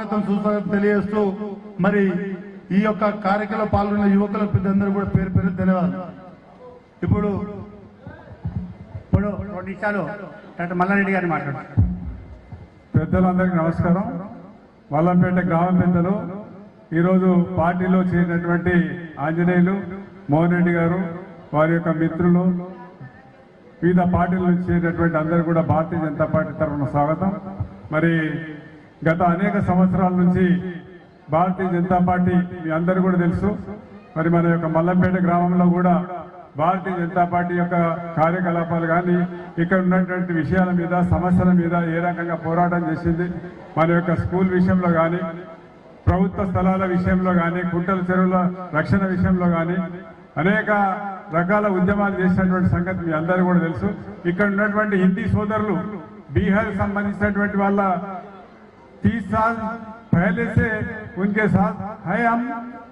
స్వాగతం సుస్వాగతం తెలియజేస్తూ మరి ఈ యొక్క కార్యక్రమంలో పాల్గొన్న యువకుల పెద్దందరూ కూడా పేరు పేరు ధన్యవాదాలు. ఇప్పుడు ఇప్పుడు రెండు నిమిషాలు డాక్టర్ మల్లారెడ్డి గారిని మాట్లాడారు పెద్దలందరికీ నమస్కారం. వల్లంపేట గ్రామ పెద్దలు ఈరోజు పార్టీలో చేరినటువంటి ఆంజనేయులు మోహన్ రెడ్డి గారు వారి యొక్క మిత్రులు వివిధ పార్టీల నుంచి చేరినటువంటి అందరూ కూడా భారతీయ జనతా పార్టీ తరఫున స్వాగతం. మరి గత అనేక సంవత్సరాల నుంచి భారతీయ జనతా పార్టీ మీ అందరూ కూడా తెలుసు. మరి మన యొక్క మల్లంపేట గ్రామంలో కూడా భారతీయ జనతా పార్టీ యొక్క కార్యకలాపాలు కానీ ఇక్కడ ఉన్నటువంటి విషయాల మీద సమస్యల మీద ఏ రకంగా పోరాటం చేసింది. మన యొక్క స్కూల్ విషయంలో కానీ ప్రభుత్వ స్థలాల విషయంలో కానీ కుంటల చెరువుల రక్షణ విషయంలో కానీ అనేక రకాల ఉద్యమాలు చేసినటువంటి సంగతి మీ అందరూ కూడా తెలుసు. ఇక్కడ ఉన్నటువంటి హిందీ సోదరులు బీహార్ సంబంధించినటువంటి వాళ్ళ तीस साल पहले से उनके साथ है हम,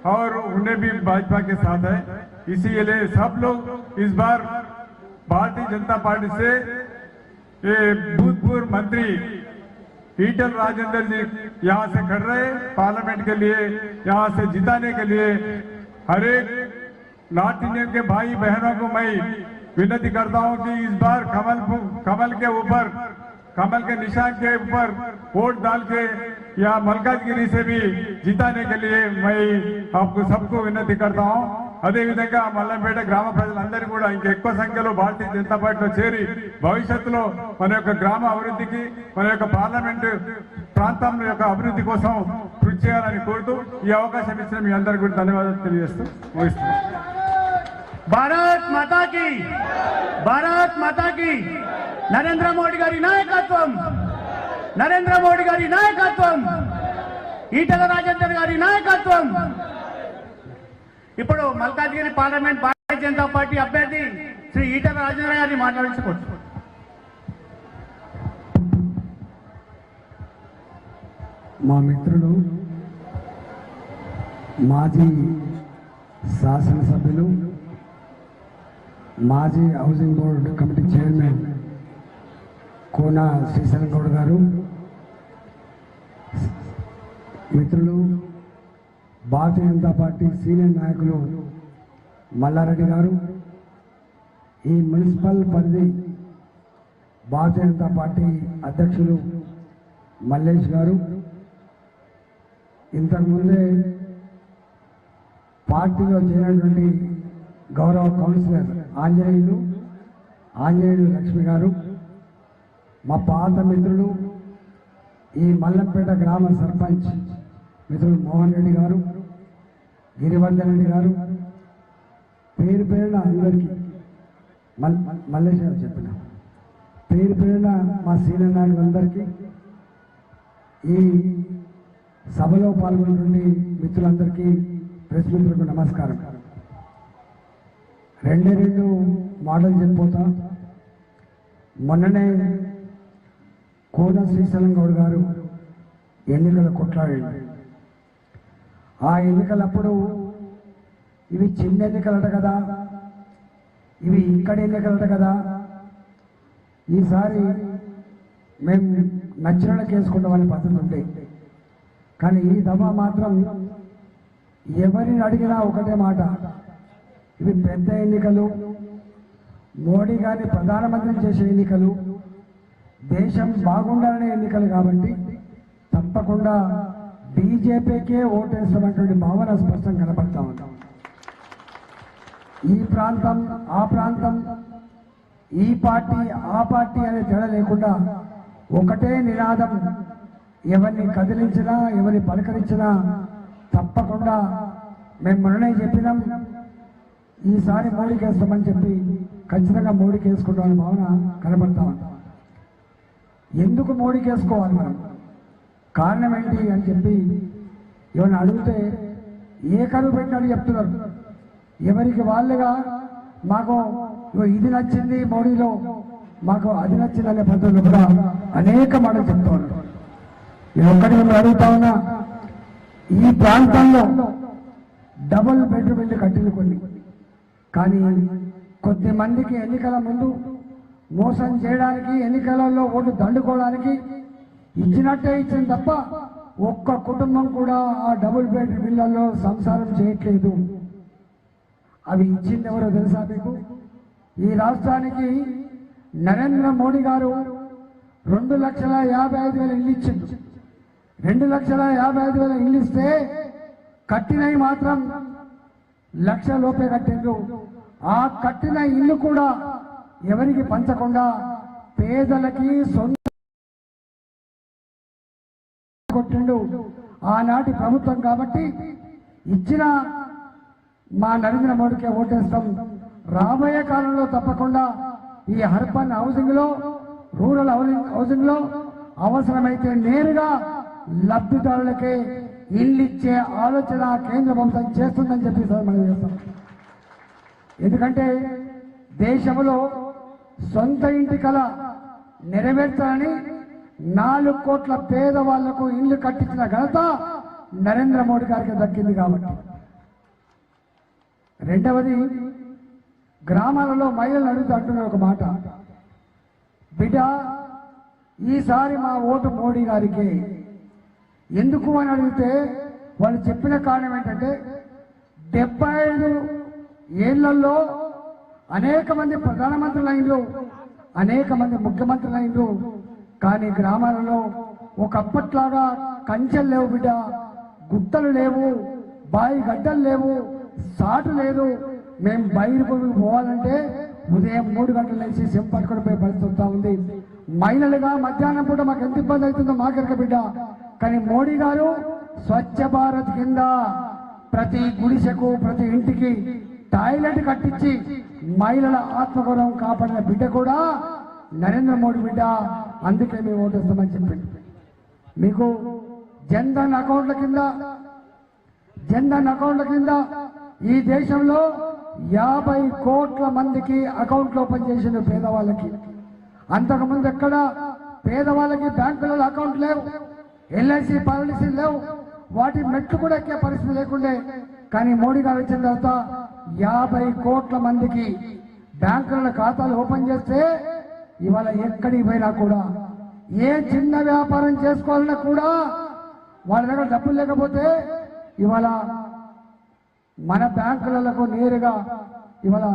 और उन्हें भी भाजपा के साथ है। इसीलिए सब लोग इस बार भारतीय जनता पार्टी से भूतपूर्व मंत्री ईटल राजेंद्र जी यहाँ से खड़ रहे पार्लियामेंट के लिए, यहाँ से जिताने के लिए। हर एक नॉर्थ इंडियन के भाई बहनों को मैं विनती करता हूँ कि इस बार कमल कमल के ऊपर कमल के निशान के ऊपर वोट डाल के या मलकाजगिरी से भी जिताने के लिए मैं आपको सबको विनती करता हूँ అదేవిధంగా మల్లంపేట గ్రామ ప్రజలందరూ కూడా ఇంకా ఎక్కువ సంఖ్యలో భారతీయ జనతా పార్టీలో చేరి భవిష్యత్తులో మన యొక్క గ్రామ అభివృద్ధికి మన యొక్క పార్లమెంటు ప్రాంతం యొక్క అభివృద్ధి కోసం కృషి చేయాలని కోరుతూ ఈ అవకాశం ఇచ్చిన మీ అందరికీ కూడా ధన్యవాదాలు తెలియజేస్తూ ముగిస్తున్నాను భారత్ మాతా కి భారత్ మాతా కి నరేంద్ర మోడీ గారి నాయకత్వం. నరేంద్ర మోడీ గారి నాయకత్వం. ఈటల రాజేందర్ గారి నాయకత్వం. ఇప్పుడు మల్కాజ్గిరి పార్లమెంట్ భారతీయ జనతా పార్టీ అభ్యర్థి శ్రీ ఈటల రాజేంద్ర గారిని మాట్లాడించుకోవచ్చు. మా మిత్రులు మాజీ శాసనసభ్యులు మాజీ housing board committee chairman Kona Srisailam Goud గారు. మిత్రులు భారతీయ జనతా పార్టీ సీనియర్ నాయకులు మల్లారెడ్డి గారు. ఈ మున్సిపల్ పరిధి భారతీయ జనతా పార్టీ అధ్యక్షులు మల్లేష్ గారు. ఇంతకుముందే పార్టీలో చేరినటువంటి గౌరవ కౌన్సిలర్ ఆంజనేయులు ఆంజనేయులు లక్ష్మి గారు. మా పాత మిత్రుడు ఈ మల్లంపేట గ్రామ సర్పంచ్ మిత్రులు మోహన్ రెడ్డి గారు గిరివర్ధన్ రెడ్డి గారు పేరు పేరున అందరికీ మల్ మల్లేశ్వర చెప్పిన. పేరు పేరున మా సీనియర్ నాయకులందరికీ ఈ సభలో పాల్గొన్నటువంటి మిత్రులందరికీ ప్రెస్ మిత్రులకు నమస్కారం. రెండే రెండు మాటలు చెప్పిపోతా మొన్ననే కోన శ్రీశైలం గౌడ్ గారు ఎన్నికలు కొట్లాడండి ఆ ఎన్నికలప్పుడు ఇవి చిన్న ఎన్నికలట కదా ఇవి ఇక్కడ ఎన్నికలట కదా. ఈసారి మేము నచ్చిన కేసుకుంటామని పద్ధతి ఉంటే. కానీ ఈ దఫా మాత్రం ఎవరిని అడిగినా ఒకటే మాట. ఇవి పెద్ద ఎన్నికలు మోడీ గారిని ప్రధానమంత్రిని చేసే ఎన్నికలు దేశం బాగుండాలనే ఎన్నికలు కాబట్టి తప్పకుండా బీజేపీకే ఓటేస్తున్నటువంటి భావన స్పష్టం కనబడతా ఉంటాం ఈ ప్రాంతం ఆ ప్రాంతం ఈ పార్టీ ఆ పార్టీ అనే తేడా లేకుండా ఒకటే నినాదం. ఎవరిని కదిలించినా ఎవరిని పలకరించినా తప్పకుండా మేము మొన్ననే చెప్పినాం. ఈసారి మోడీకి వేస్తామని చెప్పి ఖచ్చితంగా మోడీకి వేసుకుంటామని భావన కనబడతా ఉంటాం ఎందుకు మోడీకి వేసుకోవాలి మనం? కారణం ఏంటి అని చెప్పి ఎవరిని అడిగితే ఏ కరువు పెట్టినట్టు చెప్తున్నారు. ఎవరికి వాళ్ళుగా మాకు ఇది నచ్చింది మోడీలో మాకు అది నచ్చింది అనే పద్ధతులు కూడా అనేక మాటలు చెప్తూ ఉన్నారు. నేను ఒక్కటి మిమ్మల్ని అడుగుతా ఉన్నా ఈ ప్రాంతంలో డబుల్ బెడ్రూమ్ ఇల్లు కట్టింది కొన్ని. కానీ కొద్ది మందికి ఎన్నికల ముందు మోసం చేయడానికి ఎన్నికలలో ఓటు దండుకోవడానికి ఇచ్చినట్టే ఇచ్చింది తప్ప ఒక్క కుటుంబం కూడా ఆ డబుల్ బెడ్ ఇళ్ళలో సంసారం చేయట్లేదు. అవి ఇచ్చింది ఎవరో తెలుసా మీకు? ఈ రాష్ట్రానికి నరేంద్ర మోడీ గారు రెండు లక్షల యాభై ఐదు వేల ఇల్లు ఇచ్చింది రెండు లక్షల యాభై ఐదు వేల ఇల్లు ఇస్తే కట్టినవి మాత్రం లక్ష లోపే కట్టిండ్రు. ఆ కట్టిన ఇల్లు కూడా ఎవరికి పంచకుండా పేదలకి సొంత కొట్టిండు. ఆనాటి ప్రభుత్వం కాబట్టి ఇచ్చిన మా నరేంద్ర మోడీకే ఓటేస్తాం. రాబోయే కాలంలో తప్పకుండా ఈ అర్బన్ హౌసింగ్లో రూరల్ హౌసింగ్ హౌసింగ్లో అవసరమైతే నేరుగా లబ్ధిదారులకే ఇల్లు ఇచ్చే ఆలోచన కేంద్ర ప్రభుత్వం చేస్తుందని చెప్పి సార్ మనం చేస్తాం. ఎందుకంటే దేశంలో సొంత ఇంటి కళ నెరవేర్చాలని నాలుగు కోట్ల పేదవాళ్ళకు ఇల్లు కట్టించిన ఘనత నరేంద్ర మోడీ గారికి దక్కింది కాబట్టి. రెండవది గ్రామాలలో మహిళలు అడుగుతూ ఒక మాట. బిడ్డ ఈసారి మా ఓటు మోడీ గారికి. ఎందుకు అని అడిగితే వాళ్ళు చెప్పిన కారణం ఏంటంటే డెబ్బై ఐదు ఏళ్ళలో అనేక మంది ప్రధానమంత్రులు అయినరు అనేక మంది ముఖ్యమంత్రులు అయినరు కానీ గ్రామాలలో ఒకప్పట్లాగా కంచెలు లేవు బిడ్డ గుట్టలు లేవు బాయి గడ్డలు లేవు సాటు లేదు. మేము బయటకు పోవాలంటే ఉదయం మూడు గంటల నుంచి సెం పట్టుకొని పరిస్థితి ఉంది. మహిళలుగా మధ్యాహ్నం పూట మాకు ఎంత ఇబ్బంది అవుతుందో మాకెరక బిడ్డ. కానీ మోడీ గారు స్వచ్ఛ భారత్ కింద ప్రతి గుడిసెకు ప్రతి ఇంటికి టాయిలెట్ కట్టించి మహిళల ఆత్మగౌరవం కాపాడిన బిడ్డ కూడా నరేంద్ర మోడీ బిడ్డ. అందుకే మేము ఓటేస్తామని చెప్పింది మీకు జన్ధన్ అకౌంట్ల కింద జన్ధన్ అకౌంట్ల కింద ఈ దేశంలో యాభై కోట్ల మందికి అకౌంట్లు ఓపెన్ చేసిన పేదవాళ్ళకి. అంతకుముందు ఎక్కడ పేదవాళ్ళకి బ్యాంకులలో అకౌంట్ లేవు ఎల్ఐసి పాలసీ లేవు. వాటి మెట్లు కూడా ఎక్కే పరిస్థితి లేకుండే. కానీ మోడీ గారు వచ్చిన తర్వాత యాభై కోట్ల మందికి బ్యాంకుల ఖాతాలు ఓపెన్ చేస్తే ఇవాళ ఎక్కడికి పోయినా కూడా ఏ చిన్న వ్యాపారం చేసుకోవాలన్నా కూడా వాళ్ళ దగ్గర డబ్బులు లేకపోతే ఇవాళ మన బ్యాంకులకు నేరుగా ఇవాళ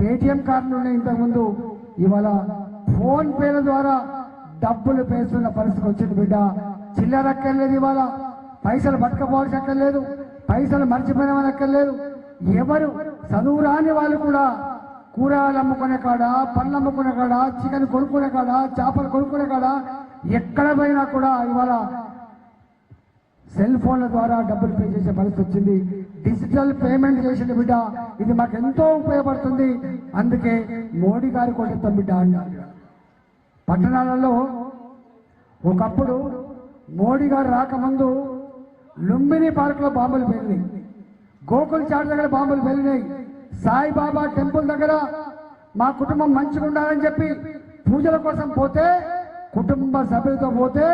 పేటిఎం కార్డులు ఉన్నాయి ఇంతకుముందు. ఇవాళ ఫోన్ పేల ద్వారా డబ్బులు పేస్తున్న పరిస్థితి వచ్చింది బిడ్డ. చిల్లర అక్కర్లేదు ఇవాళ. పైసలు పట్టుకపోవాల్సి అక్కర్లేదు. పైసలు మర్చిపోయిన అక్కర్లేదు. ఎవరు చదువు రాని వాళ్ళు కూడా కూరగాయలు అమ్ముకునే కాడ పళ్ళు అమ్ముకునే కాడ చికెన్ కొనుక్కునే కాడ చేపలు కొనుక్కునే కాడ ఎక్కడ పోయినా కూడా ఇవాళ సెల్ ఫోన్ల ద్వారా డబ్బులు పే చేసే పరిస్థితి వచ్చింది. డిజిటల్ పేమెంట్ చేసిన బిడ్డ. ఇది మాకు ఎంతో ఉపయోగపడుతుంది. అందుకే మోడీ గారి కొట్టిస్తాం బిడ్డ అన్నారు పట్టణాలలో ఒకప్పుడు మోడీ గారు రాకముందు లుంబిని పార్క్లో బాంబులు పేలినాయి. గోకుల్ చాట్ దగ్గర బాంబులు వెళ్ళినాయి సాయిబాబా టెంపుల్ దగ్గర మా కుటుంబం మంచిగా ఉండాలని చెప్పి పూజల కోసం పోతే కుటుంబ సభ్యులతో పోతే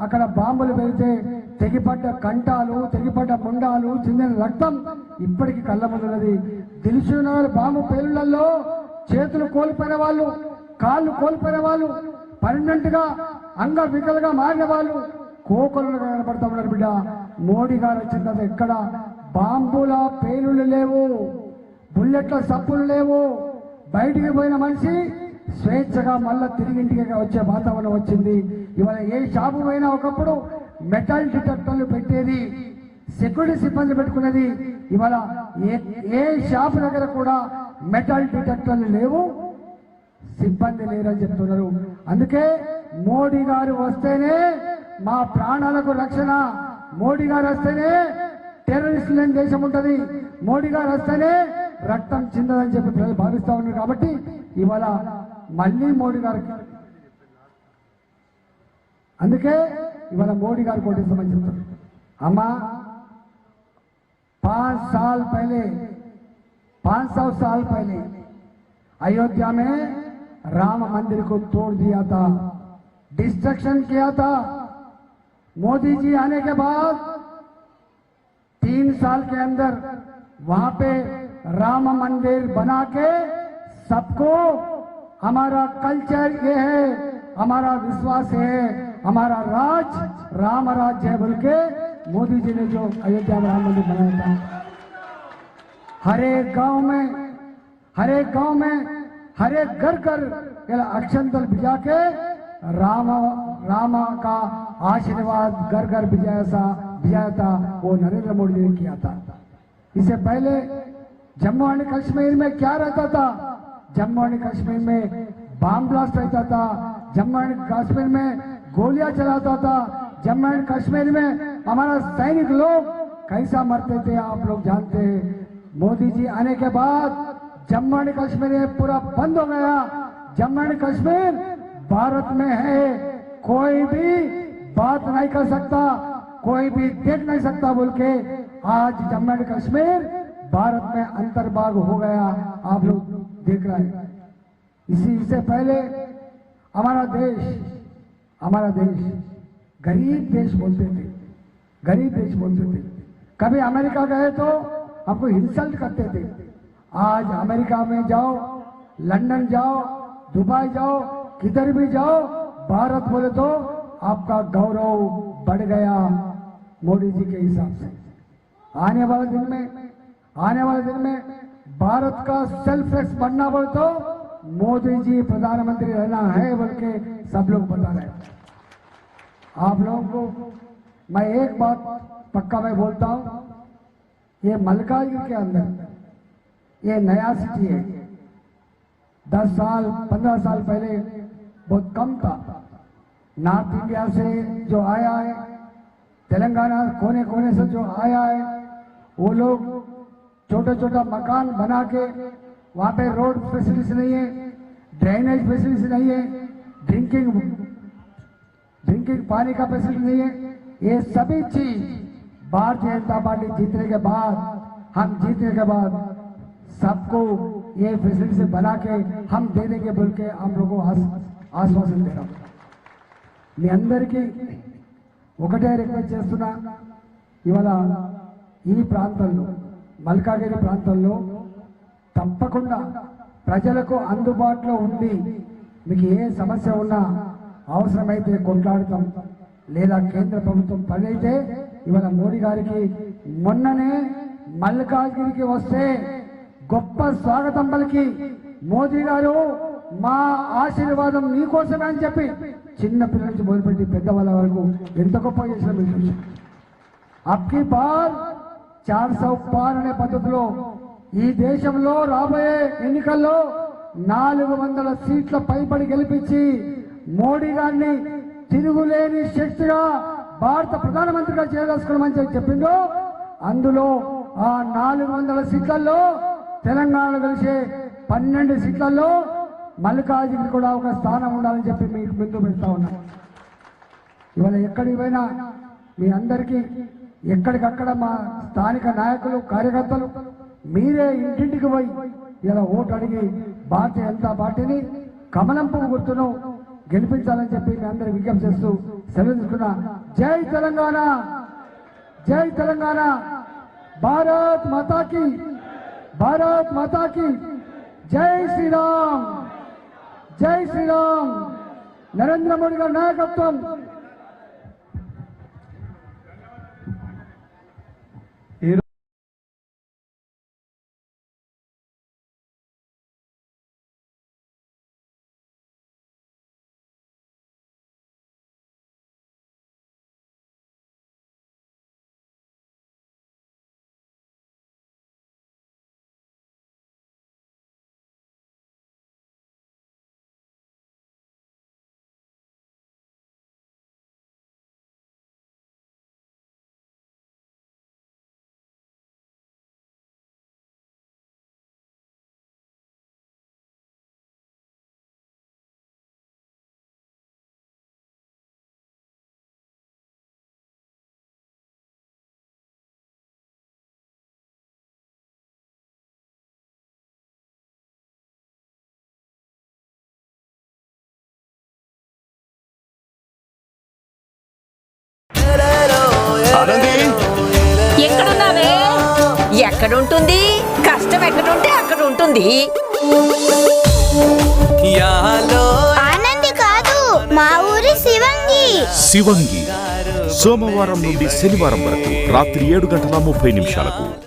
అక్కడ బాంబులు పెడితే తెగిపడ్డ కంటాలు తెగిపడ్డ ముండాలు చెందిన రక్తం ఇప్పటికీ కళ్ళ ముందున్నది. దిల్సునగర్ బాంబు పేలుళ్ళలో చేతులు కోల్పోయిన వాళ్ళు కాళ్ళు కోల్పోయిన వాళ్ళు పర్మనెంట్ అంగ వికలుగా మారిన వాళ్ళు కోకొలుగా కనబడతా ఉన్నారు బిడ్డ. మోడీ గారు వచ్చిన ఎక్కడ బాంబుల పేలుళ్ళు లేవు బుల్లెట్ల సప్పులు లేవు. బయటికి పోయిన మనిషి స్వేచ్ఛగా మళ్ళా తిరిగి ఇంటికి వచ్చే వాతావరణం వచ్చింది. ఇవాళ ఏ షాపు పోయినా ఒకప్పుడు మెటల్ డిటెక్టర్లు పెట్టేది సెక్యూరిటీ సిబ్బంది పెట్టుకునేది. ఇవాళ ఏ ఏ షాపు దగ్గర కూడా మెటల్ డిటెక్టర్లు లేవు సిబ్బంది లేరని చెప్తున్నారు. అందుకే మోడీ గారు వస్తేనే మా ప్రాణాలకు రక్షణ. మోడీ గారు వస్తేనే టెర్రరిస్ట్ లేని దేశం ఉంటది మోడీ గారు వస్తేనే రక్తం చిందదని చెప్పి ప్రజలు భావిస్తా ఉన్నారు కాబట్టి ఇవాళ మళ్ళీ మోడీ గారికి అందుకే ఇవాళ మోడీ గారు కోటేస్తామని చెప్తారు అమ్మా पांच साल पहले पांच सौ साल पहले अयोध्या में राम मंदिर को तोड़ दिया था डिस्ट्रक्शन किया था मोदी जी आने के बाद तीन साल के अंदर वहाँ पे राम मंदिर बना के सबको हमारा कल्चर ये है, हमारा विश्वास है, हमारा राज, राम राज्य है बोल के मोदी जी ने जो अयोध्या में राम मंदिर बनाया था। हर एक गाँव में, हर एक गाँव में, हर एक घर घर अक्षर दल भिजा के राम राम का आशीर्वाद घर घर भिजाया था। भिजाया था, वो नरेंद्र मोदी ने किया था। इससे पहले जम्मू एंड कश्मीर में क्या रहता था? जम्मू एंड कश्मीर में बम ब्लास्ट रहता था। जम्मू एंड कश्मीर में गोलियाँ चलाता था। जम्मू एंड कश्मीर में हमारा सैनिक लोग कैसा मरते थे, आप लोग जानते हैं। मोदी जी आने के बाद जम्मू एंड कश्मीर पूरा बंद हो गया। जम्मू एंड कश्मीर भारत में है, कोई भी बात नहीं कर सकता। कोई भी देख नहीं सकता बोल के आज जम्मू एंड कश्मीर भारत में अंतर्भाग हो गया, आप लोग देख रहे हैं। इसी से पहले हमारा देश हमारा देश गरीब देश बोलते थे, गरीब देश बोलते थे। कभी अमेरिका गए तो आपको इंसल्ट करते थे। आज अमेरिका में जाओ, लंदन जाओ, दुबई जाओ, किधर भी जाओ, भारत बोले तो आपका गौरव बढ़ गया। मोदी जी के हिसाब से। आने वाले दिन में, आने वाले दिन में भारत का सेल्फ टैक्स बढ़ना बोले तो मोदी जी प्रधानमंत्री रहना है बोल के सब लोग बता रहे आप लोगों को मैं एक बात पक्का मैं बोलता हूँ, ये मलकाजगिरी के अंदर ये नया सिटी है। दस साल, पंद्रह साल पहले बहुत कम था। नॉर्थ इंडिया से जो आया है तेलंगाना कोने कोने से जो आया है, वो लोग छोटा छोटा मकान बना के वहाँ पे रोड फैसिलिटीज़ नहीं है ड्रेनेज फैसिलिटीज़ नहीं है ड्रिंकिंग ड्रिंकिंग पानी का फैसिलिटी नहीं है। ये सभी चीज़ भारतीय जनता पार्टी जीतने के बाद, हम जीतने के बाद सबको ये फैसिलिटी बना के हम दे देंगे बोल के हम लोगों को आश्वासन दे रहा हूँ। मैं अंदर की ఒకటే రిక్వెస్ట్ చేస్తున్నా. ఇవాళ ఈ ప్రాంతంలో మల్కాగిరి ప్రాంతంలో తప్పకుండా ప్రజలకు అందుబాటులో ఉండి మీకు ఏ సమస్య ఉన్నా అవసరమైతే కొట్లాడతాం. లేదా కేంద్ర ప్రభుత్వం పనైతే ఇవాళ మోడీ గారికి మొన్ననే మల్కాజ్గిరికి వస్తే గొప్ప స్వాగతం పలికి మోదీ గారు మా ఆశీర్వాదం నీకోసమే అని చెప్పి చిన్న పిల్లల నుంచి మొదలుపెట్టి పెద్దవాళ్ళ వరకు ఎంత గొప్ప చేసిన మీకు అప్కి పార్ చార్ సౌ పార్ అనే పద్ధతిలో ఈ దేశంలో రాబోయే ఎన్నికల్లో నాలుగు వందల సీట్ల పైబడి గెలిపించి మోడీ గారిని తిరుగులేని శక్తిగా భారత ప్రధానమంత్రిగా చేయదలుచుకోవడం చెప్పి చెప్పిండు. అందులో ఆ నాలుగు వందల సీట్లలో తెలంగాణ కలిసే పన్నెండు సీట్లలో మల్లికార్జున కూడా ఒక స్థానం ఉండాలని చెప్పి మీకు ముందు పెడతా ఉన్నాను ఇవాళ ఎక్కడికి పోయినా మీ అందరికీ ఎక్కడికక్కడ మా స్థానిక నాయకులు కార్యకర్తలు మీరే ఇంటింటికి పోయి ఇలా ఓటు అడిగి భారతీయ జనతా పార్టీని కమలం పువ్వు గుర్తును గెలిపించాలని చెప్పి మీ అందరి విజ్ఞప్తి చేస్తూ సెలవు తీసుకున్నా. జై తెలంగాణ! జై తెలంగాణ! భారత్ మాతాకి! భారత్ మాతాకి! జై శ్రీరామ్! జై శ్రీరామ్. నరేంద్ర మోడీ గారి నాయకత్వం. ఎక్కడుంటుంది? కష్టం ఎక్కడుంటే అక్కడ ఉంటుంది యాలో. ఆనంది కాదు మా ఊరి శివంగి. శివంగి. సోమవారం నుండి శనివారం వరకు రాత్రి ఏడు గంటల ముప్పై నిమిషాలకు